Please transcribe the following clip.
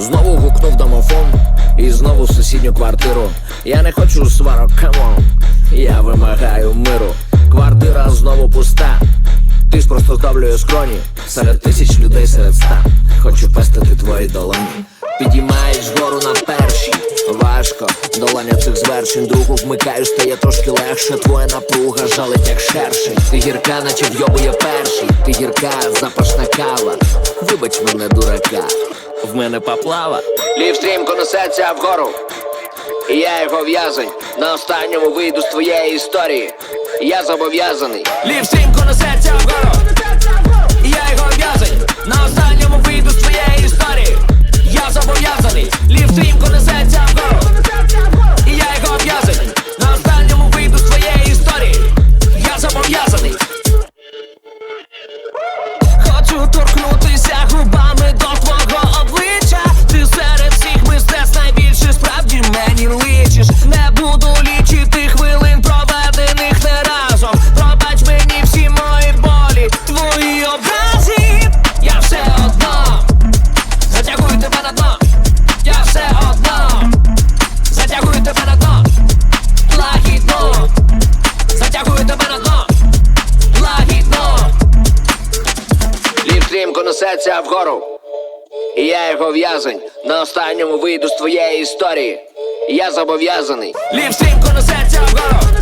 Знову гукнув домофон і знову в сусідню квартиру. Я не хочу сварок, камон, я вимагаю миру. Квартира знову пуста. Ти ж просто здавлює скроні серед тисяч людей серед ста. Хочу пестити твої долоні. Підіймаєш вгору на перші. Важко, долання цих звершень. Другу вмикаю, стає трошки легше. Твоя напруга жалить, як шершень. Ти гірка, наче вйобує перший. Ти гірка, запашна кава. Вибач мене, дурака. В мене поплава. Лів стрімко несеться вгору. І я його в'язень. На останньому вийду з твоєї історії. Я зобов'язаний. Лів стрімко несеться вгору. І я його в'язень. На останньому стрімко несеться вгору. І я його в'язень. На останньому вийду з твоєї історії. Я зобов'язаний. Лів стрімко несеться вгору.